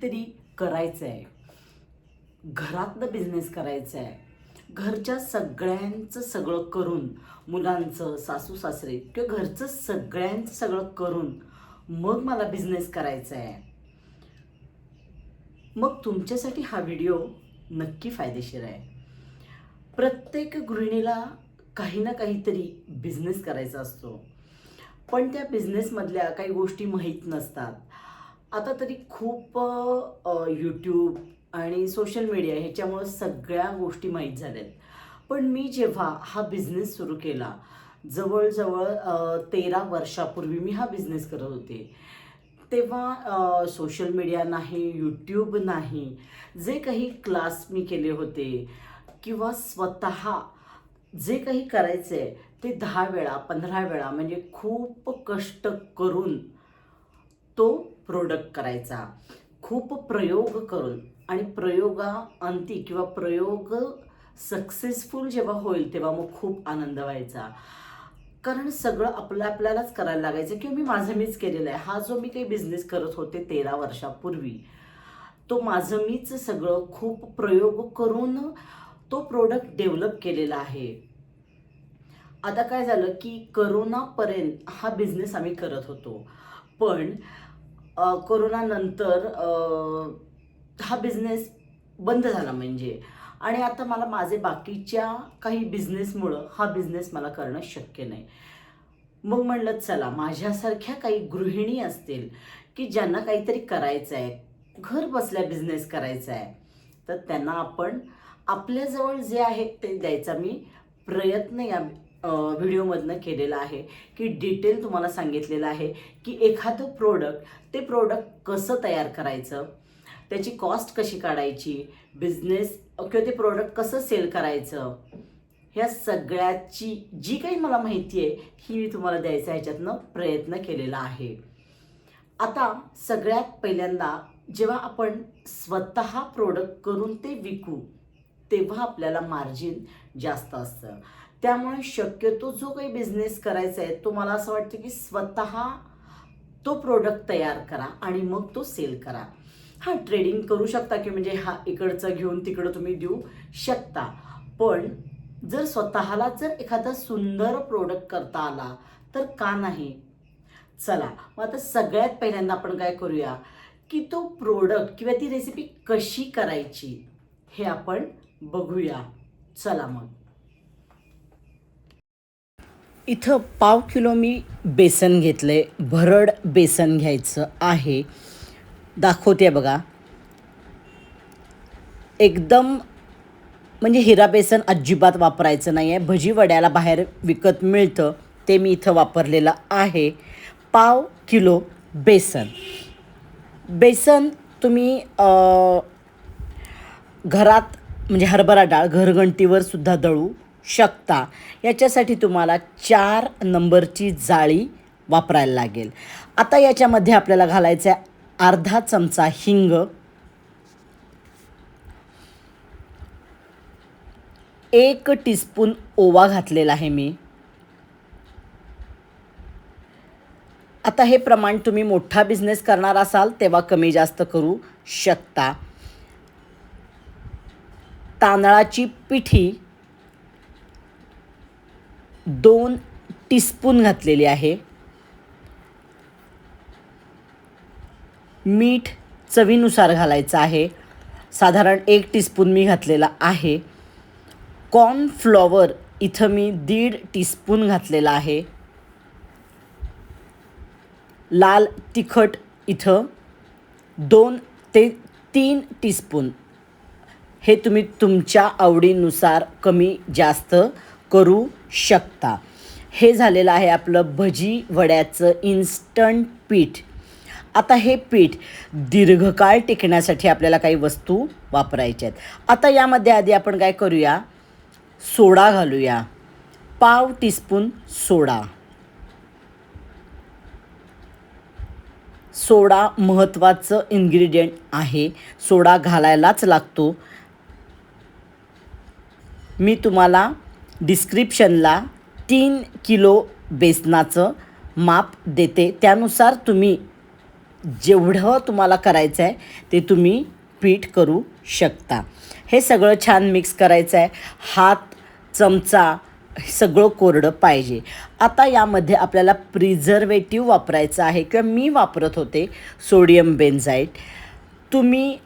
काहीतरी करायचं आहे घरातलं बिझनेस करायचं आहे घरच्या सगळ्यांचं सगळं करून मुलांचं सासू सासरे किंवा घरचं सगळ्यांचं सगळं करून मग मला बिझनेस करायचा आहे मग तुमच्यासाठी हा व्हिडिओ नक्की फायदेशीर आहे. प्रत्येक गृहिणीला काही ना काहीतरी बिझनेस करायचा असतो. पण त्या बिझनेसमधल्या काही गोष्टी माहीत नसतात. आता तरी खूप यूट्यूब आणि सोशल मीडिया ह्याच्यामुळं सगळ्या गोष्टी माहीत झाल्यात. पण मी जेव्हा हा बिझनेस सुरू केला जवळजवळ तेरा वर्षापूर्वी मी हा बिझनेस करत होते. तेव्हा सोशल मीडिया नाही यूट्यूब नाही जे काही क्लास मी केले होते किंवा स्वतः जे काही करायचं आहे ते दहा वेळा पंधरा वेळा म्हणजे खूप कष्ट करून तो प्रोडक्ट करायचा. खूप प्रयोग करून आणि प्रयोगा अंती किंवा प्रयोग सक्सेसफुल जेव्हा होईल तेव्हा मग खूप आनंद व्हायचा. कारण सगळं आपलं आपल्यालाच करायला लागायचं किंवा मी माझं मीच केलेलं आहे. हा जो मी काही बिझनेस करत होते तेरा वर्षापूर्वी तो माझं मीच सगळं खूप प्रयोग करून तो प्रोडक्ट डेव्हलप केलेला आहे. आता काय झालं की करोनापर्यंत हा बिझनेस आम्ही करत होतो. पण कोरोनानंतर हा बिझनेस बंद झाला म्हणजे. आणि आता मला माझे बाकीच्या काही बिझनेसमुळं हा बिझनेस मला करणं शक्य नाही. मग म्हणलं चला माझ्यासारख्या काही गृहिणी असतील की ज्यांना काहीतरी करायचं आहे घर बसल्या बिझनेस करायचा आहे तर त्यांना आपण आपल्याजवळ जे आहे ते द्यायचा मी प्रयत्न या व्हिडिओमधनं केलेलं आहे की डिटेल तुम्हाला सांगितलेलं आहे की एखादं प्रोडक्ट ते प्रोडक्ट कसं तयार करायचं त्याची कॉस्ट कशी काढायची बिझनेस किंवा ते प्रोडक्ट कसं सेल करायचं ह्या सगळ्याची जी काही मला माहिती आहे ही मी तुम्हाला द्यायचा ह्याच्यातनं प्रयत्न केलेला आहे. आता सगळ्यात पहिल्यांदा जेव्हा आपण स्वतः प्रोडक्ट करून ते विकू तेव्हा आपल्याला मार्जिन जास्त असतं. त्यामुळे शक्यतो जो काही बिझनेस करायचा आहे तो मला असं वाटतं की स्वतः तो प्रोडक्ट तयार करा आणि मग तो सेल करा. हां ट्रेडिंग करू शकता की म्हणजे हा इकडचं घेऊन तिकडं तुम्ही देऊ शकता. पण जर स्वतःला जर एखादा सुंदर प्रोडक्ट करता आला तर का नाही? चला मग आता सगळ्यात पहिल्यांदा आपण काय करूया की तो प्रोडक्ट किंवा ती रेसिपी कशी करायची हे आपण बघूया. चला मग. इथं पाव किलो मी बेसन घेतलं आहे भरड बेसन घ्यायचं आहे. दाखवते बघा. एकदम म्हणजे हिरा बेसन अजिबात वापरायचं नाही आहे भजी वड्याला बाहेर विकत मिळतं ते मी इथं वापरलेलं आहे. पाव किलो बेसन. बेसन तुम्ही घरात म्हणजे हरभरा डाळ घरघंटीवर सुद्धा दळू शकता. याच्यासाठी तुम्हाला चार नंबरची जाळी वापरायला लागेल. आता याच्यामध्ये आपल्याला घालायचं आहे अर्धा चमचा हिंग एक टीस्पून ओवा घातलेला आहे मी. आता हे प्रमाण तुम्ही मोठा बिझनेस करणार असाल तेव्हा कमी जास्त करू शकता. तांदळाची पिठी दोन टीस्पून घातलेले आहे. मीठ चवीनुसार घालायचं आहे. साधारण एक टीस्पून मी घातलेला आहे. कॉर्नफ्लॉवर इथं मी दीड टीस्पून घातलेला आहे. लाल तिखट इथं दोन ते तीन टीस्पून हे तुम्ही तुमच्या आवडीनुसार कमी जास्त करू शकता. हे झालेलं आहे आपलं भजी वड्याचं इन्स्टंट पीठ. आता हे पीठ दीर्घकाळ टिकण्यासाठी आपल्याला काही वस्तू वापरायच्या आहेत. आता यामध्ये आधी आपण काय करूया? सोडा घालूया. पाव टीस्पून सोडा. सोडा महत्त्वाचं इन्ग्रेडियंट आहे. सोडा घालायलाच लागतो. मी तुम्हाला डिस्क्रिप्शनला तीन किलो बेसनाचं माप देते. त्यानुसार तुम्ही जेवढं तुम्हाला करायचं आहे ते तुम्ही पीठ करू शकता. हे सगळं छान मिक्स करायचं आहे. हात चमचा हे सगळं कोरडं पाहिजे. आता यामध्ये आपल्याला प्रिझर्वेटिव्ह वापरायचं आहे किंवा मी वापरत होते सोडियम बेन्झाईट तुम्ही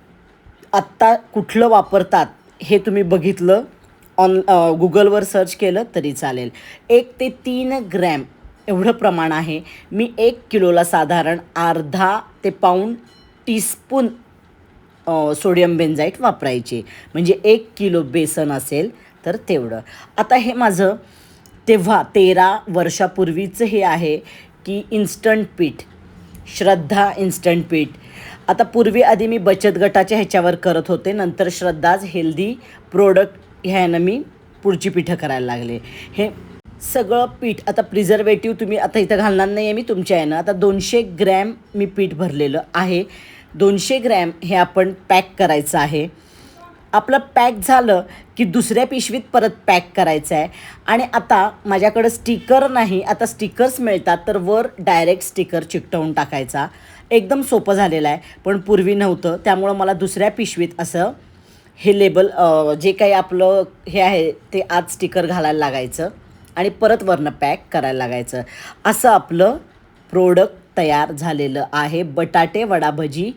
आत्ता कुठलं वापरतात हे तुम्ही बघितलं? ऑन गुगलवर सर्च केलं तरी चालेल. एक ते तीन ग्रॅम एवढं प्रमाण आहे. मी एक किलोला साधारण अर्धा ते पाऊण टीस्पून सोडियम बेन्झाईट वापरायचे. म्हणजे एक किलो बेसन असेल तर तेवढं. आता हे माझं तेव्हा तेरा वर्षापूर्वीचं हे आहे की इन्स्टंट पीठ. श्रद्धा इन्स्टंट पीठ. आता पूर्वी आधी मी बचत गटाच्या ह्याच्यावर करत होते. नंतर श्रद्धाच हेल्दी प्रोडक्ट ह्यानं मी पुढची पिठं करायला लागले. हे सगळं पीठ आता प्रिझर्वेटिव्ह तुम्ही आता इथं घालणार नाही आहे मी तुमच्या यानं. आता दोनशे ग्रॅम मी पीठ भरलेलं आहे. दोनशे ग्रॅम हे आपण पॅक करायचं आहे. आपलं पॅक झालं की दुसऱ्या पिशवीत परत पॅक करायचं आहे. आणि आता माझ्याकडं स्टिकर नाही आता स्टिकर्स मिळतात तर वर डायरेक्ट स्टिकर चिकटवून टाकायचा. एकदम सोपं झालेलं आहे पण पूर्वी नव्हतं. त्यामुळं मला दुसऱ्या पिशवीत असं हे लेबल जे काही आपलं हे आहे ते आज स्टिकर घालायला लागायचं आणि परत वरनं पॅक करायला लागायचं. असं आपलं प्रोडक्ट तयार झालेलं आहे बटाटे वडा भजी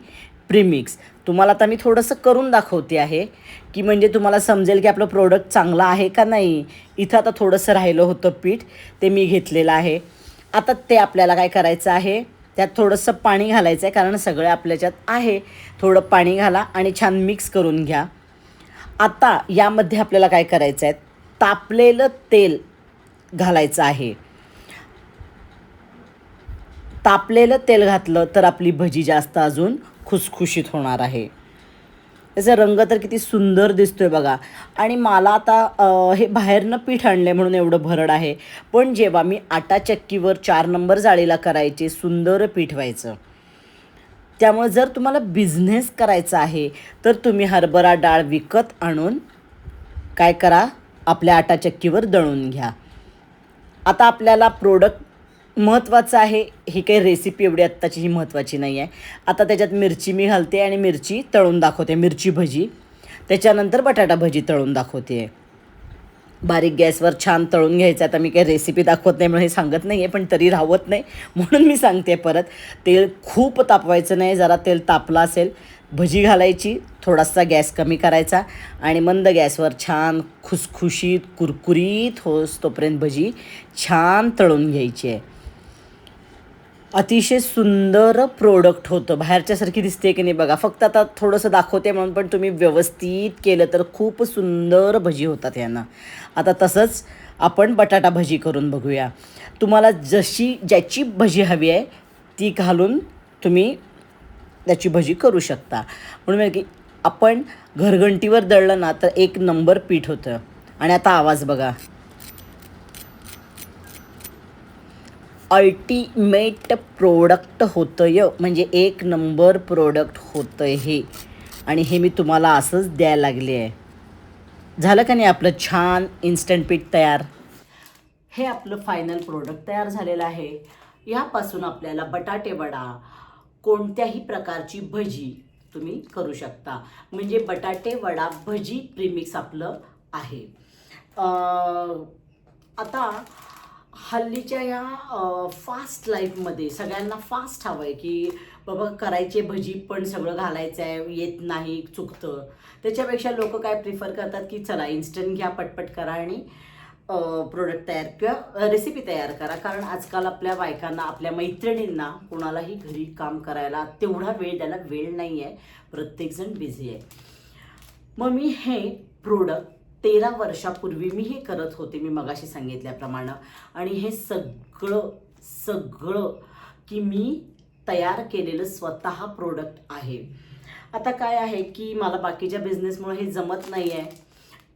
प्रीमिक्स तुम्हाला आता मी थोडंसं करून दाखवते आहे की म्हणजे तुम्हाला समजेल की आपलं प्रोडक्ट चांगलं आहे का नाही. इथं आता थोडंसं राहिलं होतं पीठ ते मी घेतलेलं आहे. आता ते आपल्याला काय करायचं आहे त्यात थोडंसं पाणी घालायचं आहे कारण सगळं आपल्याच्यात आहे. थोडं पाणी घाला आणि छान मिक्स करून घ्या. आता यामध्ये आपल्याला काय करायचं आहे? तापलेलं तेल घालायचं आहे. तापलेलं तेल घातलं तर आपली भजी जास्त अजून खुसखुशीत होणार आहे. त्याचा रंग तर किती सुंदर दिसतोय बघा. आणि मला आता हे बाहेरनं पीठ आणले म्हणून एवढं भरड आहे. पण जेव्हा मी आटा चक्कीवर चार नंबर जाळीला करायचे सुंदर पीठ व्हायचं. त्यामुळे जर तुम्हाला बिझनेस करायचा आहे तर तुम्ही हरभरा डाळ विकत आणून काय करा? आपल्या आटा चक्कीवर दळून घ्या. आता आपल्याला प्रोडक्ट महत्त्वाचं आहे. ही काही रेसिपी एवढी आत्ताची ही महत्त्वाची नाही आहे आता त्याच्यात मिरची मी घालते आणि मिरची तळून दाखवते. मिरची भजी. त्याच्यानंतर बटाटा भजी तळून दाखवते. बारीक गॅसवर छान तळून घ्यायचं. आता मी काही रेसिपी दाखवत नाही म्हणून हे सांगत नाही आहे पण तरी राहवत नाही म्हणून मी सांगते परत. तेल खूप तापवायचं नाही जरा तेल तापलं असेल भजी घालायची थोडासा गॅस कमी करायचा आणि मंद गॅसवर छान खुसखुशीत कुरकुरीत होस तोपर्यंत भजी छान तळून घ्यायची आहे. अतिशय सुंदर प्रोडक्ट होतं. बाहेरच्यासारखी दिसते की नाही बघा. फक्त आता थोडंसं दाखवते म्हणून पण तुम्ही व्यवस्थित केलं तर खूप सुंदर भजी होतात यांना आता तसंच आपण बटाटा भजी करून बघूया. तुम्हाला जशी ज्याची भजी हवी आहे ती घालून तुम्ही त्याची भजी करू शकता. म्हणून म्हणजे की आपण घरघंटीवर दळलं ना तर एक नंबर पीठ होतं. आणि आता आवाज बघा. अल्टिमेट प्रोडक्ट होतं य म्हणजे एक नंबर प्रोडक्ट होतं हे. आणि हे मी तुम्हाला असंच द्यायला लागले आहे. झालं का नाही आपलं छान इन्स्टंट पीठ तयार? हे आपलं फायनल प्रोडक्ट तयार झालेलं आहे. यापासून आपल्याला बटाटे वडा कोणत्याही प्रकारची भजी तुम्ही करू शकता. म्हणजे बटाटे वडा भजी प्रीमिक्स आपलं आहे. आता हल्लीच्या या फास्ट लाईफमध्ये सगळ्यांना फास्ट हवं आहे की बाबा करायचे भजी पण सगळं घालायचं आहे येत नाही चुकतं. त्याच्यापेक्षा लोक काय प्रिफर करतात की चला इन्स्टंट घ्या पटपट करा आणि प्रोडक्ट तयार किंवा रेसिपी तयार करा. कारण आजकाल आपल्या बायकांना आपल्या मैत्रिणींना कोणालाही घरी काम करायला तेवढा वेळ द्यायला वेळ नाही आहे प्रत्येकजण बिझी आहे. मग मी हे प्रोडक्ट तेरा वर्षापूर्वी मी हे करत होते मी मगाशी सांगितल्याप्रमाणे. आणि हे सगळं सगळं की मी तयार केलेलं स्वतः प्रोडक्ट आहे. आता काय आहे की मला बाकीच्या बिझनेसमुळे हे जमत नाही आहे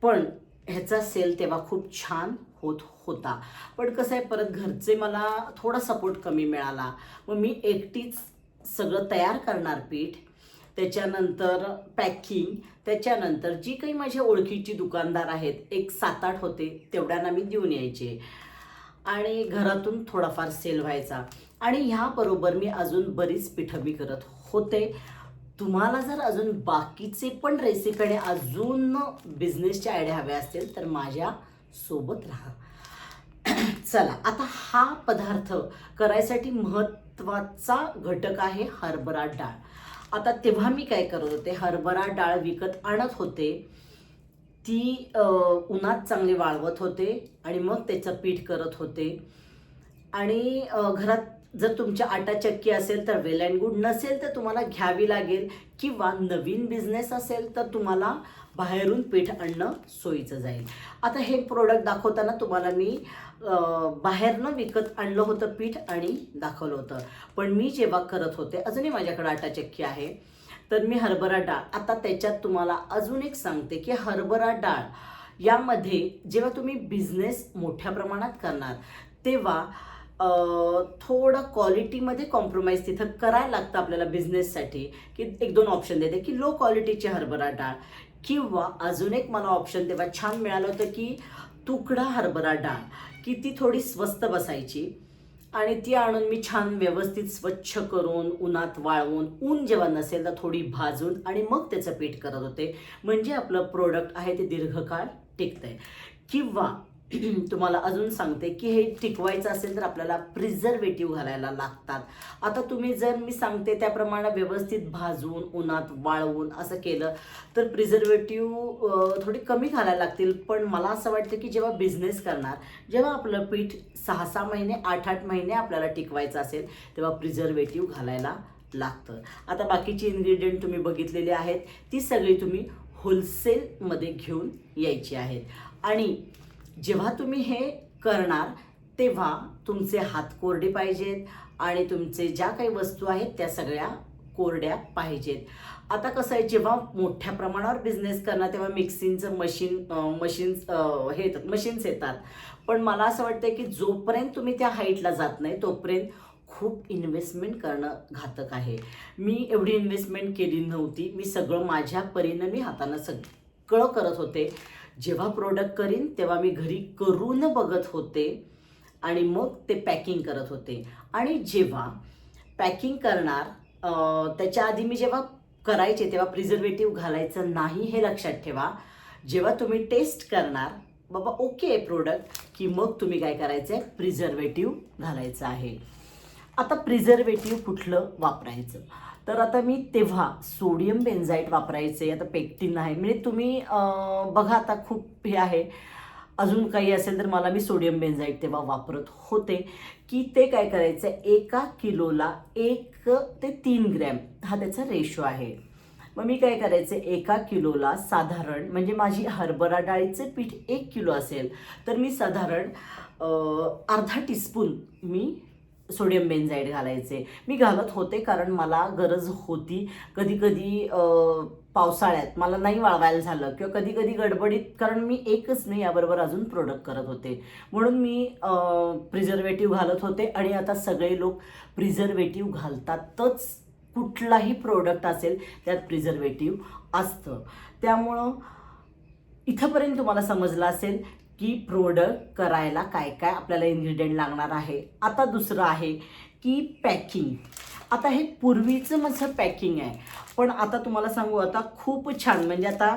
पण ह्याचा सेल तेव्हा खूप छान होत होता. पण कसं आहे परत घरचे मला थोडा सपोर्ट कमी मिळाला. मग मी एकटीच सगळं तयार करणार पीठ. त्याच्यानंतर पॅकिंग त्याच्यानंतर जी काही माझ्या ओळखीची दुकानदार आहेत एक सात आठ होते तेवढ्यांना मी देऊन यायचे. आणि घरातून थोडाफार सेल व्हायचा. आणि ह्याबरोबर मी अजून बरीच पिठं मी करत होते. तुम्हाला जर अजून बाकीचे पण रेसिपी आणि अजून बिझनेसच्या आयडिया हव्या असतील तर माझ्या सोबत राहा. चला आता हा पदार्थ करायसाठी महत्त्वाचा घटक आहे हरभरा डाळ. आता तेव्हा मी काय करत होते हरभरा डाळ विकत आणत होते. ती उन्हात चांगली वाळवत होते आणि मग त्याचं पीठ करत होते. आणि घरात जर तुमच्या आटा चक्की असेल तर वेल अँड गुड नसेल तर तुम्हाला घ्यावी लागेल किंवा नवीन बिझनेस असेल तर तुम्हाला बाहेरून पीठ आणणं सोयीचं जाईल. आता हे प्रोडक्ट दाखवताना तुम्हाला मी बाहेरनं विकत आणलं होतं पीठ आणि दाखवलं होतं. पण मी जेव्हा करत होते अजूनही माझ्याकडे आटा चक्की आहे. तर मी हरभरा डाळ. आता त्याच्यात तुम्हाला अजून एक सांगते की हरभरा डाळ यामध्ये जेव्हा तुम्ही बिझनेस मोठ्या प्रमाणात करणार तेव्हा थोडं क्वालिटीमध्ये कॉम्प्रोमाइज तिथं करायला लागतं आपल्याला बिझनेससाठी की एक दोन ऑप्शन देते की लो क्वालिटीची हरभरा डाळ. किंवा अजून एक मला ऑप्शन तेव्हा छान मिळालं होतं की तुकडा हरभरा डाळ. की ती थोडी स्वस्त बसायची. आणि ती आणून मी छान व्यवस्थित स्वच्छ करून उन्हात वाळवून ऊन जेव्हा नसेल तर थोडी भाजून आणि मग त्याचं पीठ करत होते. म्हणजे आपलं प्रोडक्ट आहे ते दीर्घकाळ टिकतंय. किंवा तुम्हाला अजून सांगते की हे टिकवायचं असेल तर आपल्याला प्रिझर्वेटिव्ह घालायला लागतात. आता तुम्ही जर मी सांगते त्याप्रमाणे व्यवस्थित भाजून उन्हात वाळवून असं केलं तर प्रिझर्वेटिव्ह थोडी कमी घालायला लागतील. पण मला असं वाटतं की जेव्हा बिझनेस करणार जेव्हा आपलं पीठ सहा सहा महिने आठ आठ महिने आपल्याला टिकवायचं असेल तेव्हा प्रिझर्वेटिव्ह घालायला लागतं. आता बाकीची इन्ग्रेडियंट तुम्ही बघितलेली आहेत ती सगळी तुम्ही होलसेलमध्ये घेऊन यायची आहेत. आणि जेव्हा तुम्ही हे करणार तेव्हा तुमचे हात कोरडे पाहिजेत आणि तुमचे ज्या काही वस्तू आहेत त्या सगळ्या कोरड्या पाहिजेत. आता कसं आहे जेव्हा मोठ्या प्रमाणावर बिझनेस करणार तेव्हा मिक्सिंगचं मशीन मशीन्स हे येतात मशीन्स येतात. पण मला असं वाटतं की जोपर्यंत तुम्ही त्या हाईटला जात नाही तोपर्यंत खूप इन्व्हेस्टमेंट करणं घातक आहे. मी एवढी इन्व्हेस्टमेंट केली नव्हती. मी सगळं माझ्या परीनं मी हातानं सगळं करत होते. जेव्हा प्रोडक्ट करीन तेव्हा मी घरी करून बघत होते आणि मग ते पॅकिंग करत होते. आणि जेव्हा पॅकिंग करणार त्याच्या आधी मी जेव्हा करायचे तेव्हा प्रिझर्वेटिव्ह घालायचं नाही हे लक्षात ठेवा. जेव्हा तुम्ही टेस्ट करणार बाबा ओके आहे प्रोडक्ट की मग तुम्ही काय करायचं आहे प्रिझर्वेटिव्ह घालायचं आहे. आता प्रिझर्वेटिव्ह कुठलं वापरायचं? तर आता मी तेव्हा सोडियम बेन्झाईट वापरायचे आता पेक्टिन आहे. म्हणजे तुम्ही बघा आता खूप हे आहे. अजून काही असेल तर मला मी सोडियम बेन्झाईट तेव्हा वापरत होते. की ते काय करायचं एका किलोला एक ते तीन ग्रॅम हा त्याचा रेशो आहे. मग मी काय करायचे एका किलोला साधारण म्हणजे माझी हरभरा डाळीचे पीठ एक किलो असेल तर मी साधारण अर्धा टीस्पून मी सोडियम बेन्झाईड घालायचे. मी घालत होते कारण मला गरज होती. कधी कधी पावसाळ्यात मला नाही वाळवायला झालं किंवा कधी कधी गडबडीत कारण मी एकच नाही याबरोबर अजून प्रोडक्ट करत होते. म्हणून मी प्रिझर्वेटिव्ह घालत होते आणि आता सगळे लोक प्रिझर्वेटिव्ह घालतातच. कुठलाही प्रोडक्ट असेल त्यात प्रिझर्वेटिव्ह असतं. त्यामुळं इथंपर्यंत तुम्हाला समजलं असेल की प्रोडक्ट करायला काय काय आपल्याला इन्ग्रेडियंट लागणार आहे. आता दुसरं आहे की पॅकिंग आता हे पूर्वीचं माझं पॅकिंग आहे. पण आता तुम्हाला सांगू आता खूप छान म्हणजे आता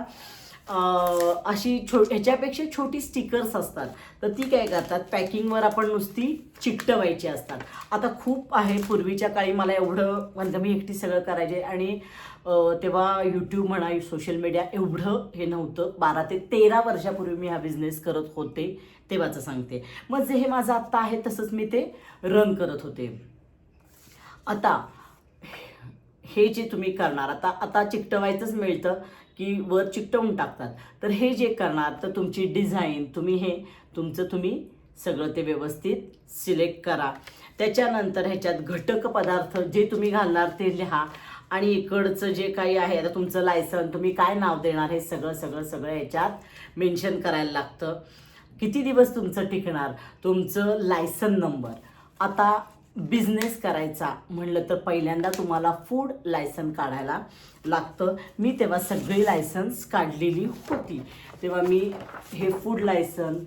अशी छो ह्याच्यापेक्षा छोटी स्टिकर्स असतात. तर ती काय करतात? पॅकिंगवर आपण नुसती चिकटवायची असतात. आता खूप आहे. पूर्वीच्या काळी मला एवढं म्हणजे मी एकटी सगळं करायचे आणि तेव्हा यूट्यूब म्हणा सोशल मीडिया एवढं हे नव्हतं. बारा ते तेरा वर्षापूर्वी मी हा बिझनेस करत होते तेव्हाचं सांगते. मग जे हे माझं आत्ता आहे तसंच मी ते रन करत होते. आता हे जे तुम्ही करणार आता आता चिकटवायचंच मिळतं. की वर चिकटवून टाकतात. तर हे जे करणार तर तुमची डिझाईन तुम्ही हे तुमचं तुम्ही सगळं ते व्यवस्थित सिलेक्ट करा. त्याच्यानंतर ह्याच्यात घटक पदार्थ जे तुम्ही घालणार ते लिहा. आणि इकडचं जे काही आहे आता तुमचं लायसन तुम्ही काय नाव देणार हे सगळं सगळं सगळं ह्याच्यात मेन्शन करायला लागतं. किती दिवस तुमचं टिकणार? तुमचं लायसन नंबर आता बिझनेस करायचा म्हणलं तर पहिल्यांदा तुम्हाला फूड लायसन काढायला लागतं. मी तेव्हा सगळी लायसन्स काढलेली होती. तेव्हा मी हे फूड लायसन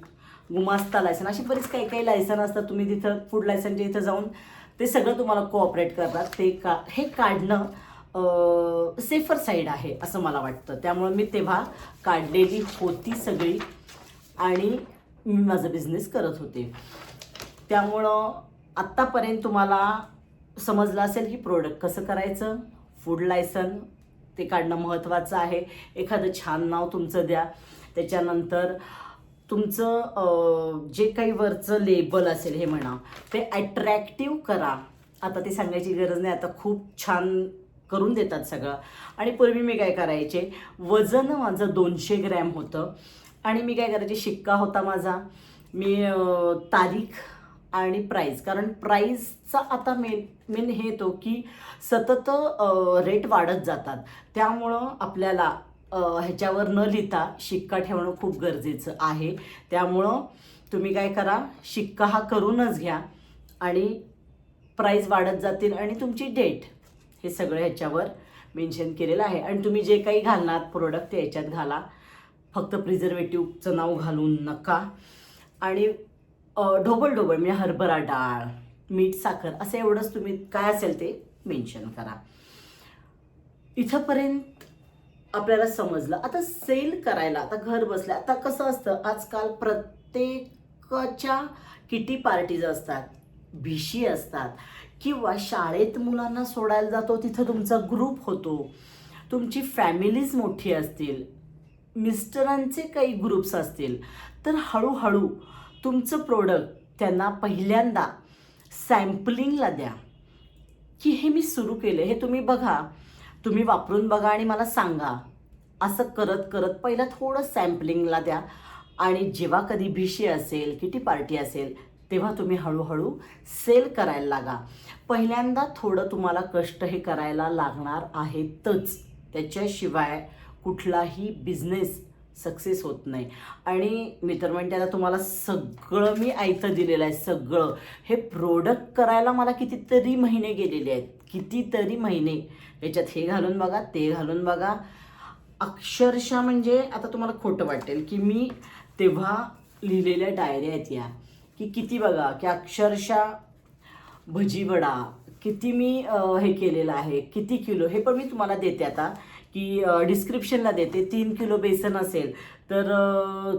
गुमास्ता लायसन अशी बरीच काही काही लायसन असतात. तुम्ही तिथं फूड लायसनच्या इथं जाऊन ते सगळं तुम्हाला कोऑपरेट करतात. ते का हे काढणं सेफर साईड आहे असं मला वाटतं. त्यामुळं मी तेव्हा काढलेली होती सगळी आणि मी माझा बिझनेस करत होते. त्यामुळं आत्तापर्यंत तुम्हाला समजलं असेल की प्रोडक्ट कसं करायचं फूड लायसन ते काढणं महत्त्वाचं आहे. एखादं छान नाव तुमचं द्या. त्याच्यानंतर तुमचं जे काही वरचं लेबल असेल हे म्हणा ते ॲट्रॅक्टिव्ह करा. आता ते सांगायची गरज नाही. आता खूप छान करून देतात सगळं. आणि पूर्वी मी काय करायचे वजन माझं दोनशे ग्रॅम होतं. आणि मी काय करायचे शिक्का होता माझा. मी तारीख आणि प्राईस कारण प्राईसचा आता मेन मेन हे येतो की सतत रेट वाढत जातात. त्यामुळं आपल्याला ह्याच्यावर न लिहिता शिक्का ठेवणं खूप गरजेचं आहे. त्यामुळं तुम्ही काय करा शिक्का हा करूनच घ्या आणि प्राईस वाढत जातील आणि तुमची डेट हे सगळं ह्याच्यावर मेन्शन केलेलं आहे. आणि तुम्ही जे काही घालणार प्रोडक्ट ते ह्याच्यात घाला. फक्त प्रिझर्वेटिव्हचं नाव घालून नका. आणि ढोबळ ढोबळ म्हणजे हरभरा डाळ मीठ साखर असं एवढंच तुम्ही काय असेल ते मेन्शन करा. इथंपर्यंत आपल्याला समजलं. आता सेल करायला आता घर बसल्या आता कसं असतं? आजकाल प्रत्येकाच्या किटी पार्टीज असतात भिशी असतात किंवा शाळेत मुलांना सोडायला जातो तिथं तुमचा ग्रुप होतो. तुमची फॅमिलीज मोठी असतील. मिस्टरांचे काही ग्रुप्स असतील. तर हळूहळू तुमचं प्रोडक्ट त्यांना पहिल्यांदा सॅम्पलिंगला द्या. की हे मी सुरू केलं हे तुम्ही बघा. तुम्ही वापरून बघा आणि मला सांगा. असं करत करत पहिलं थोडं सॅम्पलिंगला द्या. आणि जेव्हा कधी भिशी असेल किटी पार्टी असेल तेव्हा तुम्ही हळूहळू सेल करायला लागा. पहिल्यांदा थोडं तुम्हाला कष्ट हे करायला लागणार आहेतच. त्याच्याशिवाय कुठलाही बिझनेस सक्सेस होत नाही. आणि मी तर म्हणते आता तुम्हाला सगळं मी ऐकतं दिलेलं आहे सगळं. हे प्रोडक्ट करायला मला कितीतरी महिने गेलेले आहेत. कितीतरी महिने. याच्यात हे घालून बघा ते घालून बघा. अक्षरशः म्हणजे आता तुम्हाला खोटं वाटेल की मी तेव्हा लिहिलेल्या डायऱ्या आहेत या. की किती बघा की अक्षरशः भजी वडा किती मी हे केलेलं आहे किती किलो हे पण मी तुम्हाला देते आता. की डिस्क्रिप्शनला देते. तीन किलो बेसन असेल तर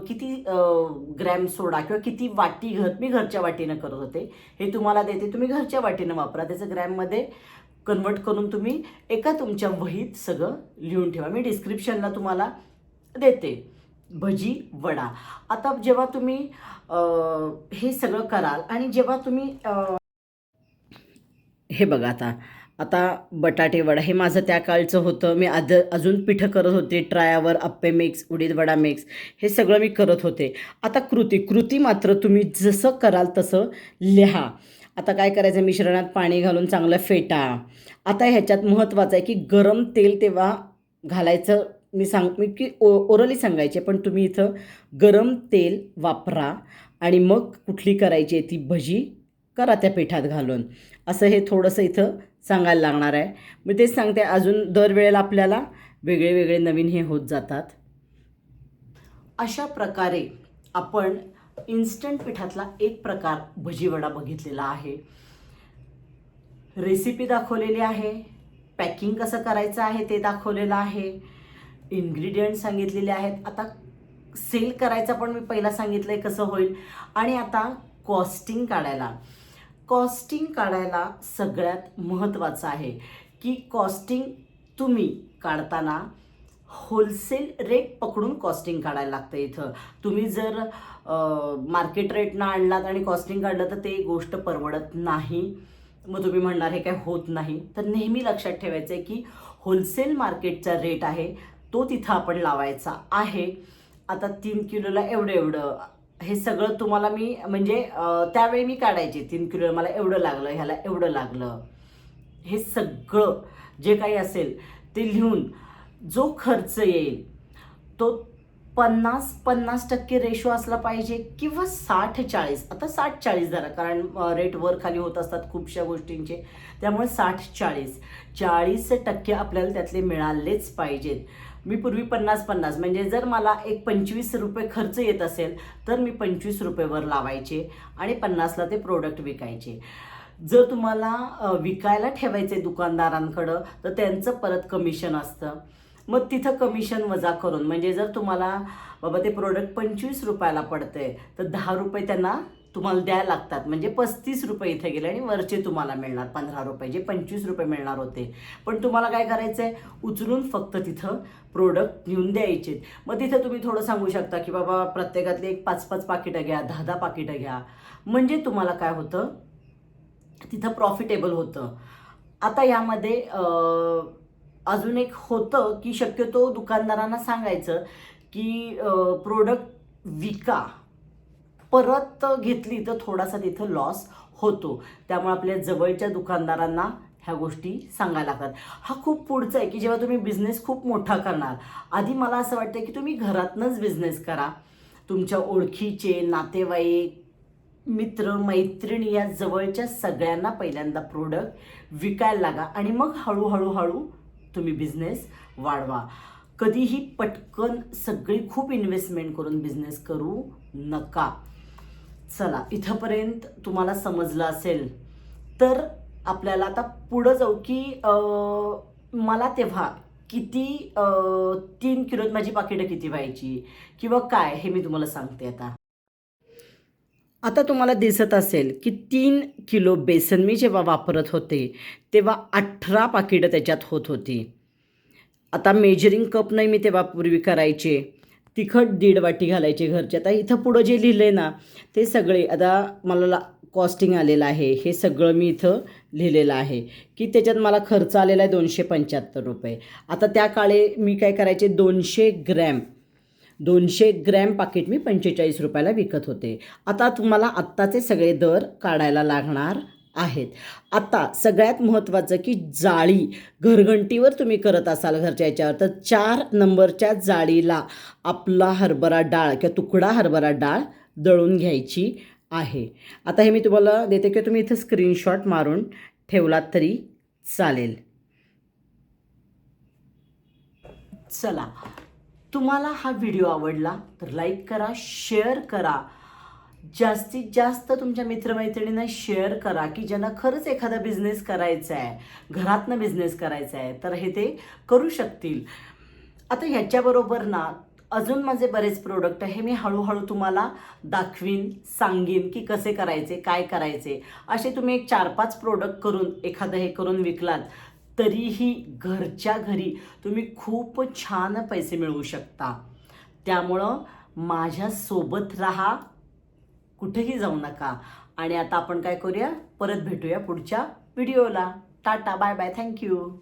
किती ग्रॅम सोडा किंवा किती वाटी घर मी घरच्या वाटीनं करत होते. हे तुम्हाला देते. तुम्ही घरच्या वाटीनं वापरा. त्याचं ग्रॅममध्ये कन्वर्ट करून तुम्ही एका तुमच्या वहीत सगळं लिहून ठेवा. मी डिस्क्रिप्शनला तुम्हाला देते. भजी वडा. आता जेव्हा तुम्ही हे सगळं कराल आणि जेव्हा तुम्ही हे बघा आता. आता बटाटे वडा हे माझं त्या काळचं होतं. मी आध अजून पिठं करत होते. ट्रायावर अप्पे मिक्स उडीद वडा मिक्स हे सगळं मी करत होते. आता कृती कृती मात्र तुम्ही जसं कराल तसं लिहा. आता काय करायचं? मिश्रणात पाणी घालून चांगलं फेटा. आता ह्याच्यात महत्त्वाचं आहे की गरम तेल तेव्हा घालायचं. मी सांग मी की ओ ओरली सांगायचे पण तुम्ही इथं गरम तेल वापरा आणि मग कुठली करायची आहे ती भजी? करा त्या पिठात घालून. असं हे थोडंसं इथं सांगायला लागणार आहे. मी तेच सांगते अजून दरवेळेला आपल्याला वेगळे वेगळे नवीन हे होत जातात. अशा प्रकारे आपण इन्स्टंट पिठातला एक प्रकार भजीवडा बघितलेला आहे. रेसिपी दाखवलेली आहे. पॅकिंग कसं करायचं आहे ते दाखवलेलं आहे. इन्ग्रेडियंट सांगितलेले आहेत. आता सेल करायचं पण मी पहिला सांगितलं आहे कसं होईल. आणि आता कॉस्टिंग काढायला. कॉस्टिंग काढायला सगळ्यात महत्त्वाचं आहे. की कॉस्टिंग तुम्ही काढताना होलसेल रेट पकडून कॉस्टिंग काढायला लागतं इथं. तुम्ही जर मार्केट रेटनं आणलात आणि कॉस्टिंग काढलं तर ते गोष्ट परवडत नाही. मग तुम्ही म्हणणार हे काय होत नाही. तर नेहमी लक्षात ठेवायचं आहे की होलसेल मार्केटचा रेट आहे तो तिथं आपण लावायचा आहे. आता तीन किलोला एवढं एवढं हे सगळं तुम्हाला मी म्हणजे त्यावेळी मी काढायचे. तीन किलो मला एवढं लागलं ह्याला एवढं लागलं. हे सगळं जे काही असेल ते लिहून जो खर्च येईल तो पन्नास पन्नास टक्के रेशो असला पाहिजे किंवा साठ चाळीस. आता साठ चाळीस धरा कारण रेट वर खाली होत असतात खूपशा गोष्टींचे. त्यामुळे साठ चाळीस. चाळीस टक्के आपल्याला त्यातले मिळालेच पाहिजेत. मी पूर्वी पन्नास पन्नास म्हणजे जर मला एक पंचवीस रुपये खर्च येत असेल तर मी पंचवीस रुपयेवर लावायचे आणि पन्नासला ते प्रोडक्ट विकायचे. जर तुम्हाला विकायला ठेवायचे दुकानदारांकडं तर त्यांचं परत कमिशन असतं. मग तिथं कमिशन वजा करून म्हणजे जर तुम्हाला बाबा ते प्रोडक्ट पंचवीस रुपयाला पडतंय तर दहा रुपये त्यांना तुम्हाला द्यायला लागतात. म्हणजे पस्तीस रुपये इथे गेले आणि वरचे तुम्हाला मिळणार. पंधरा रुपये जे पंचवीस रुपये मिळणार होते. पण तुम्हाला काय करायचं आहे उचलून फक्त तिथं प्रोडक्ट घेऊन द्यायचे. मग तिथं तुम्ही थोडं सांगू शकता की बाबा प्रत्येकातले एक पाच पाच पाकिटं घ्या दहा दहा पाकिटं घ्या. म्हणजे तुम्हाला काय होतं? तिथं प्रॉफिटेबल होतं. आता यामध्ये अजून एक होतं की शक्यतो दुकानदारांना सांगायचं की प्रोडक्ट विका. परत घेतली तर थोडासा तिथं लॉस होतो. त्यामुळे आपल्या जवळच्या दुकानदारांना ह्या गोष्टी सांगायला लागतात. हा खूप पुढचा आहे की जेव्हा तुम्ही बिझनेस खूप मोठा करणार आधी मला असं वाटतं की तुम्ही घरातनंच बिझनेस करा. तुमच्या ओळखीचे नातेवाईक मित्र मैत्रिणी या जवळच्या सगळ्यांना पहिल्यांदा प्रोडक्ट विकायला लागा आणि मग हळूहळू हळू तुम्ही बिझनेस वाढवा. कधीही पटकन सगळी खूप इन्व्हेस्टमेंट करून बिझनेस करू नका. चला इथंपर्यंत तुम्हाला समजलं असेल. तर आपल्याला आता पुढं जाऊ की मला तेव्हा किती तीन किलोत माझी पाकिटं किती व्हायची? किंवा काय? हे मी तुम्हाला सांगते आता. आता तुम्हाला दिसत असेल की तीन किलो बेसन मी जेव्हा वापरत होते तेव्हा अठरा पाकिटं त्याच्यात होत होती. आता मेजरिंग कप नाही मी तेव्हा पूर्वी करायचे. तिखट दीड वाटी घालायचे घरचे. आता इथं पुढं जे लिहिलं आहे ना ते सगळे आता मला कॉस्टिंग आलेलं आहे. हे सगळं मी इथं लिहिलेलं आहे. की त्याच्यात मला खर्च आलेला आहे दोनशे पंच्याहत्तर रुपये. आता त्या काळे मी काय करायचे? दोनशे ग्रॅम दोनशे ग्रॅम पाकिट मी पंचेचाळीस रुपयाला विकत होते. आता तुम्हाला आत्ताचे सगळे दर काढायला लागणार आहेत. आता सगळ्यात महत्त्वाचं की जाळी. घरघंटीवर तुम्ही करत असाल घरच्या याच्यावर तर चार नंबरच्या जाळीला आपला हरभरा डाळ किंवा तुकडा हरभरा डाळ दळून घ्यायची आहे. आता हे मी तुम्हाला देते की तुम्ही इथं स्क्रीनशॉट मारून ठेवलात तरी चालेल. चला. तुम्हाला हा व्हिडिओ आवडला तर लाईक करा शेअर करा. जास्तीत जास्त तुमच्या मित्रमैत्रिणींना शेअर करा की ज्यांना खरंच एखादा बिझनेस करायचा आहे घरातनं बिझनेस करायचा आहे तर हे ते करू शकतील. आता ह्याच्याबरोबर ना अजून माझे बरेच प्रोडक्ट आहे हे मी हळूहळू तुम्हाला दाखवीन सांगीन की कसे करायचे काय करायचे. असे तुम्ही एक चार पाच प्रोडक्ट करून एखादं हे करून विकलात तरीही घरच्या घरी तुम्ही खूप छान पैसे मिळवू शकता. त्यामुळं माझ्यासोबत राहा कुठेही जाऊ नका. आणि आता आपण काय करूया? परत भेटूया पुढच्या व्हिडिओला. Tata bye bye thank you.